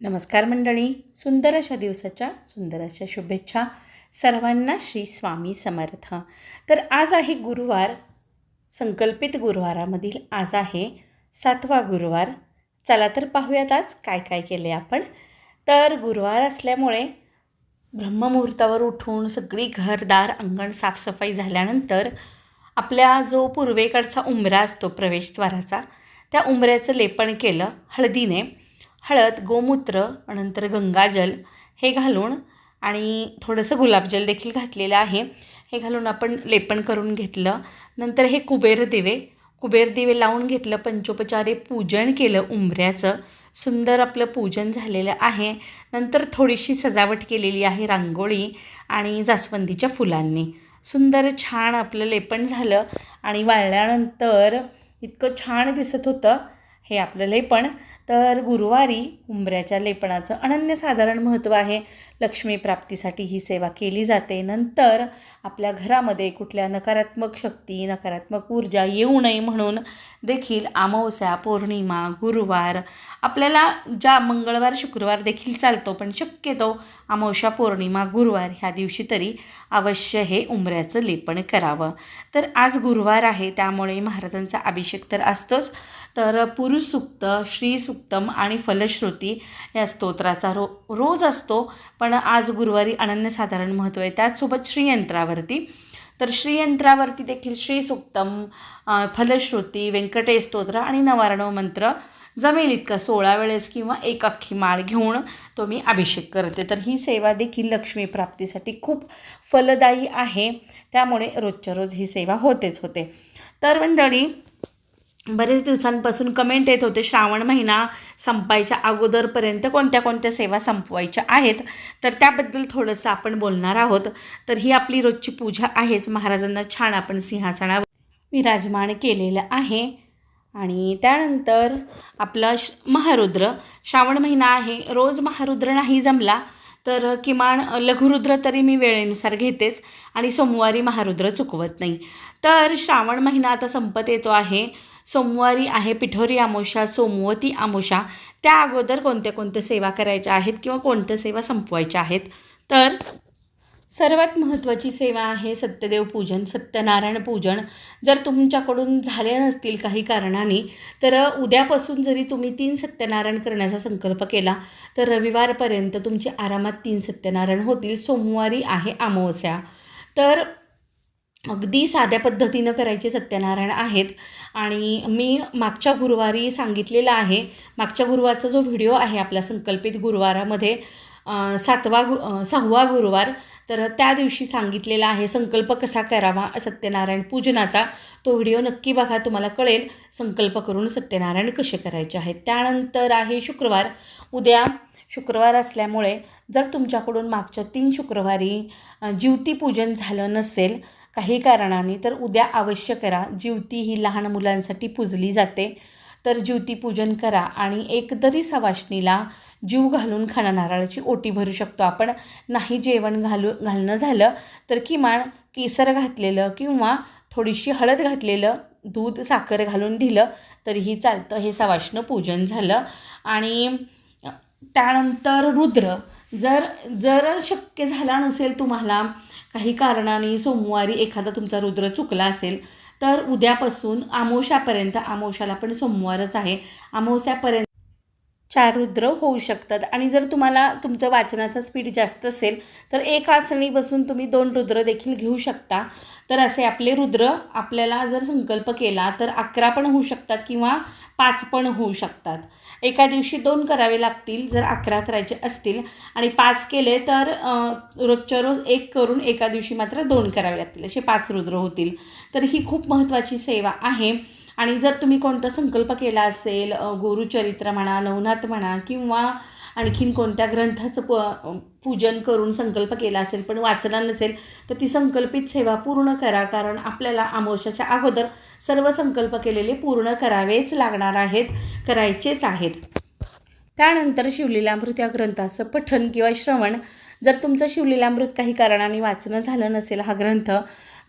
नमस्कार मंडळी सुंदर अशा दिवसाच्या सुंदर अशा शुभेच्छा सर्वांना श्री स्वामी समर्थ. तर आज आहे गुरुवार संकल्पित गुरुवारामधील आज आहे सातवा गुरुवार. चला तर पाहूयात आज काय काय केले आपण. तर गुरुवार असल्यामुळे ब्रह्ममुहूर्तावर उठून सगळी घरदार अंगण साफसफाई झाल्यानंतर आपल्या जो पूर्वेकडचा उंबरा असतो प्रवेशद्वाराचा त्या उंबऱ्याचं लेपन केलं हळदीने. हळद गोमूत्र नंतर गंगाजल हे घालून आणि थोडंसं गुलाबजल देखील घातलेलं आहे. हे घालून आपण लेपन करून घेतलं. नंतर हे कुबेर दिवे. कुबेर दिवे लावून घेतलं. पंचोपचारे पूजन केलं उंबऱ्याचं. सुंदर आपलं पूजन झालेलं आहे. नंतर थोडीशी सजावट केलेली आहे रांगोळी आणि जास्वंदीच्या फुलांनी. सुंदर छान आपलं लेपन झालं आणि वाळल्यानंतर इतकं छान दिसत होतं हे आपलं लेपण. तर गुरुवारी उंबऱ्याच्या लेपणाचं अनन्यसाधारण महत्त्व आहे. लक्ष्मी प्राप्तीसाठी ही सेवा केली जाते. नंतर आपल्या घरामध्ये कुठल्या नकारात्मक शक्ती नकारात्मक ऊर्जा येऊ नये म्हणून देखील अमावस्या पौर्णिमा गुरुवार आपल्याला ज्या मंगळवार शुक्रवार देखील चालतो पण शक्यतो अमावस्या पौर्णिमा गुरुवार ह्या दिवशी तरी अवश्य हे उंबऱ्याचं लेपण करावं. तर आज गुरुवार आहे त्यामुळे महाराजांचा अभिषेक तर असतोच. तर पुरुषसुक्त श्रीसुक्तम आणि फलश्रुती या स्तोत्राचा रो रोज असतो. पण आज गुरुवारी अनन्यसाधारण महत्त्व आहे. त्याचसोबत श्रीयंत्रावरती. तर श्रीयंत्रावरती देखील श्रीसुक्तम फलश्रुती व्यंकटेश स्तोत्र आणि नवारणव मंत्र जमेल इतका. सोळा वेळेस किंवा एक अख्खी माळ घेऊन तो मी अभिषेक करते. तर ही सेवा देखील लक्ष्मी प्राप्तीसाठी खूप फलदायी आहे. त्यामुळे रोजच्या रोज ही सेवा होतेच होते. तर मंडळी बरेच दिवसांपासून कमेंट येत होते श्रावण महिना संपायच्या अगोदरपर्यंत कोणत्या कोणत्या सेवा संपवायच्या आहेत? तर त्याबद्दल थोडंसं आपण बोलणार आहोत. तर ही आपली रोजची पूजा आहेच. महाराजांना छान आपण सिंहासनावर विराजमान केलेलं आहे. आणि त्यानंतर आपला श महारुद्र. श्रावण महिना आहे. रोज महारुद्र नाही जमला तर किमान लघुरुद्र तरी मी वेळेनुसार घेतेच आणि सोमवारी महारुद्र चुकवत नाही. तर श्रावण महिना आता संपत येतो आहे. सोमवारी आहे पिठोरी आमोशा सोमवती आमोशा. त्या अगोदर कोणत्या कोणत्या सेवा करायच्या आहेत किंवा कोणत्या सेवा संपवायच्या आहेत? तर सर्वात महत्त्वाची सेवा आहे सत्यदेव पूजन सत्यनारायण पूजन. जर तुमच्याकडून झाले नसतील काही कारणाने तर उद्यापासून जरी तुम्ही तीन सत्यनारायण करण्याचा संकल्प केला तर रविवारपर्यंत तुमची आरामात तीन सत्यनारायण होतील. सोमवारी आहे अमावस्या. तर अगदी साध्या पद्धतीनं करायचे सत्यनारायण आहेत. आणि मी मागच्या गुरुवारी सांगितलेलं आहे मागच्या गुरुवारचा जो व्हिडिओ आहे आपला संकल्पित गुरुवारामध्ये सातवा गु सहावा गुरुवार तर त्या दिवशी सांगितलेला आहे संकल्प कसा करावा सत्यनारायण पूजनाचा तो व्हिडिओ नक्की बघा तुम्हाला कळेल संकल्प करून सत्यनारायण कसे करायचे आहेत. त्यानंतर आहे शुक्रवार. उद्या शुक्रवार असल्यामुळे जर तुमच्याकडून मागच्या तीन शुक्रवारी जीवतीपूजन झालं नसेल काही कारणाने तर उद्या अवश्य करा. ज्युती ही लहान मुलांसाठी पूजली जाते. तर ज्योतिपूजन करा आणि एक तरी सवाष्णीला जीव घालून खाणं नारळाची ओटी भरू शकतो. आपण नाही जेवण घालू घालणं झालं तर किमान केसर घातलेलं किंवा थोडीशी हळद घातलेलं दूध साखर घालून दिलं तरीही चालतं. हे सवाष्ण पूजन झालं. आणि त्यानंतर रुद्र. जर जर शक्य झाला नसेल तुम्हाला काही कारणाने सोमवारी एखादा तुमचा रुद्र चुकला असेल तर उद्यापासून आमोशापर्यंत आमोशाला पण सोमवारच आहे. आमोशापर्यंत चार रुद्र होऊ शकतात. आणि जर तुम्हाला तुमचं वाचनाचा स्पीड जास्त असेल तर एक आसनी बसून तुम्ही दोन रुद्र देखील घेऊ शकता. तर असे आपले रुद्र आपल्याला जर संकल्प केला तर अकरा पण होऊ शकतात किंवा पाच पण होऊ शकतात. एका दिवशी दोन करावे लागतील जर अकरा करायचे असतील. आणि पाच केले तर रोजच्या रोज एक करून एका दिवशी मात्र दोन करावे लागतील. असे पाच रुद्र होतील. तर ही खूप महत्त्वाची सेवा आहे. आणि जर तुम्ही कोणता संकल्प केला असेल गुरुचरित्र म्हणा नवनाथ म्हणा किंवा आणखीन कोणत्या ग्रंथाचं प पूजन करून संकल्प केला असेल पण वाचला नसेल तर ती संकल्पित सेवा पूर्ण करा कारण आपल्याला आमोशाच्या अगोदर सर्व संकल्प केलेले पूर्ण करावेच लागणार आहेत करायचेच आहेत. त्यानंतर शिवलीलामृत या ग्रंथाचं पठन किंवा श्रवण जर तुमचं शिवलीलामृत काही कारणाने वाचणं झालं नसेल हा ग्रंथ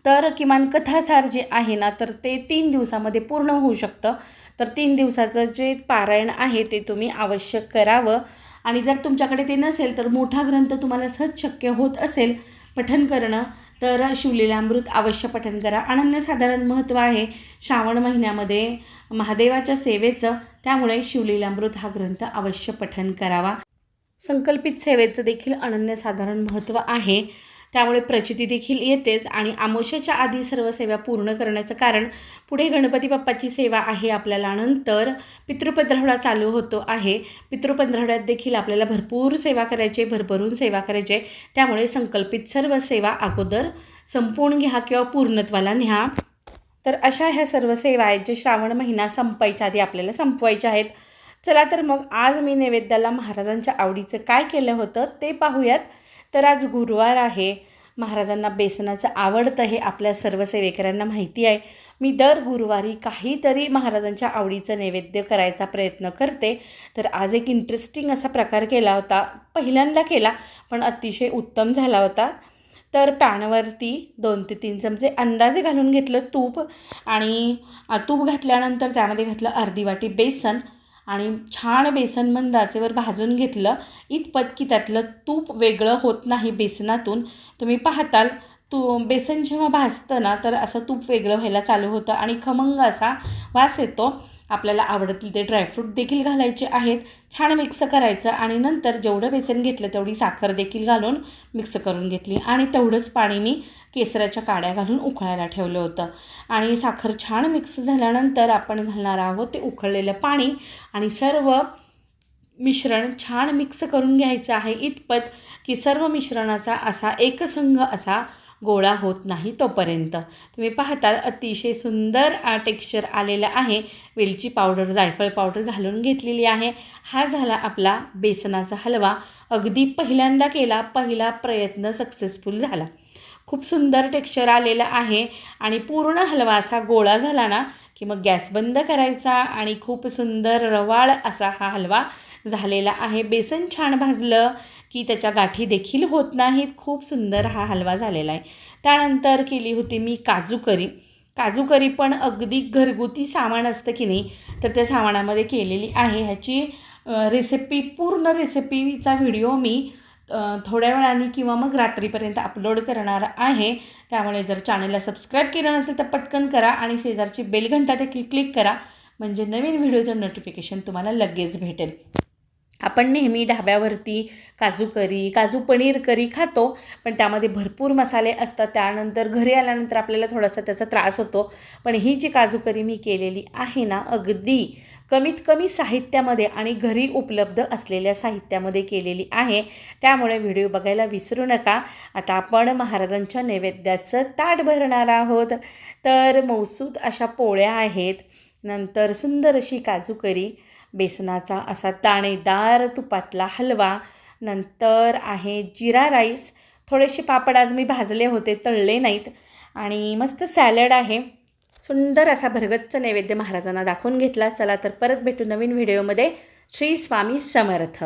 तर किमान कथासार जे आहे ना तर ते तीन दिवसामध्ये पूर्ण होऊ शकतं. तर तीन दिवसाचं जे पारायण आहे ते तुम्ही आवश्यक करावं. आणि जर तुमच्याकडे ते नसेल तर मोठा ग्रंथ तुम्हाला सहज शक्य होत असेल पठन करणं तर शिवलीलामृत अवश्य पठन करा. अनन्यसाधारण महत्त्व आहे श्रावण महिन्यामध्ये महादेवाच्या सेवेचं त्यामुळे शिवलीलामृत हा ग्रंथ अवश्य पठन करावा. संकल्पित सेवेचं देखील अनन्यसाधारण महत्त्व आहे. त्यामुळे प्रचिती देखील येतेच आणि आमोशाच्या आधी सर्व सेवा पूर्ण करण्याचं कारण पुढे गणपती बाप्पाची सेवा आहे आपल्याला नंतर पितृपंधरवडा चालू होतो आहे. पितृपंधरवड्यात देखील आपल्याला भरपूर सेवा करायची आहे, भरभरून सेवा करायची. त्यामुळे संकल्पित सर्व सेवा अगोदर संपवून घ्या किंवा पूर्णत्वाला न्या. तर अशा ह्या सर्व सेवा आहेत जे श्रावण महिना संपायच्या आधी आपल्याला संपवायच्या आहेत. चला तर मग आज मी नैवेद्याला महाराजांच्या आवडीचं काय केलं होतं ते पाहूयात. तर आज गुरुवार आहे. महाराजांना बेसनाचं आवडतं हे आपल्या सर्व सेवेकऱ्यांना माहिती आहे. मी दर गुरुवारी काहीतरी महाराजांच्या आवडीचं नैवेद्य करायचा प्रयत्न करते. तर आज एक इंटरेस्टिंग असा प्रकार केला होता. पहिल्यांदा केला पण अतिशय उत्तम झाला होता. तर पॅनवरती दोन ते तीन चमचे अंदाजे घालून घेतलं तूप आणि तूप घातल्यानंतर त्यामध्ये घातलं अर्धी वाटी बेसन. आणि छान बेसन मंद आचेवर भाजून घेतलं. इतपत की त्यातलं तूप वेगळं होत नाही बेसनातून. तुम्ही पाहताल तू बेसन जेव्हा भाजतं ना तर असं तूप वेगळं व्हायला चालू होतं आणि खमंग असा वास येतो. आपल्याला आवडतील ते ड्रायफ्रूट देखील घालायचे आहेत. छान मिक्स करायचं आणि नंतर जेवढं बेसन घेतलं तेवढी साखर देखील घालून मिक्स करून घेतली. आणि तेवढंच पाणी मी केसराच्या काड्या घालून उकळायला ठेवलं होतं. आणि साखर छान मिक्स झाल्यानंतर आपण घालणार आहोत ते उकळलेलं पाणी. आणि सर्व मिश्रण छान मिक्स करून घ्यायचं आहे. इतपत की सर्व मिश्रणाचा असा एकसंघ असा गोळा होत नाही तोपर्यंत. तुम्ही पाहताल अतिशय सुंदर टेक्स्चर आलेलं आहे. वेलची पावडर जायफळ पावडर घालून घेतलेली आहे. हा झाला आपला बेसनाचा हलवा. अगदी पहिल्यांदा केला पहिला प्रयत्न सक्सेसफुल झाला. खूप सुंदर टेक्स्चर आलेलं आहे. आणि पूर्ण हलवा असा गोळा झाला ना की मग गॅस बंद करायचा आणि खूप सुंदर रवाळ असा हा हलवा झालेला आहे. बेसन छान भाजलं की त्याच्या गाठी देखील होत नाहीत. खूप सुंदर हा हलवा झालेला आहे. त्यानंतर केली होती मी काजू करी. काजू करी पण अगदी घरगुती सामान असतं की नाही तर त्या सामानामध्ये केलेली आहे. ह्याची रेसिपी पूर्ण रेसिपीचा व्हिडिओ मी थोड्या वेळाने किंवा मग रात्रीपर्यंत अपलोड करणार आहे. त्यामुळे जर चॅनलला सबस्क्राईब केलं नसेल तर पटकन करा आणि शेजारची बेलघंटा देखील क्लिक करा. म्हणजे नवीन व्हिडिओचं नोटिफिकेशन तुम्हाला लगेच भेटेल. आपण नेहमी ढाब्यावरती काजू करी काजू पनीर करी खातो. पण त्यामध्ये भरपूर मसाले असतात. त्यानंतर घरी आल्यानंतर आपल्याला थोडासा त्याचा त्रास होतो. पण ही जी काजू करी मी केलेली आहे ना अगदी कमीत कमी साहित्यामध्ये आणि घरी उपलब्ध असलेल्या साहित्यामध्ये केलेली आहे. त्यामुळे व्हिडिओ बघायला विसरू नका. आता आपण महाराजांच्या नैवेद्याचं ताट भरणार आहोत. तर मौसूद अशा पोळ्या आहेत. नंतर सुंदर अशी काजू करी बेसनाचा असा दाणेदार तुपातला हलवा नंतर आहे जिरा राईस. थोडेसे पापड आज मी भाजले होते तळले नाहीत. आणि मस्त सॅलड आहे. सुंदर असा भरगच्च नैवेद्य महाराजांना दाखवून घेतला. चला तर परत भेटू नवीन व्हिडिओमध्ये. श्री स्वामी समर्थ.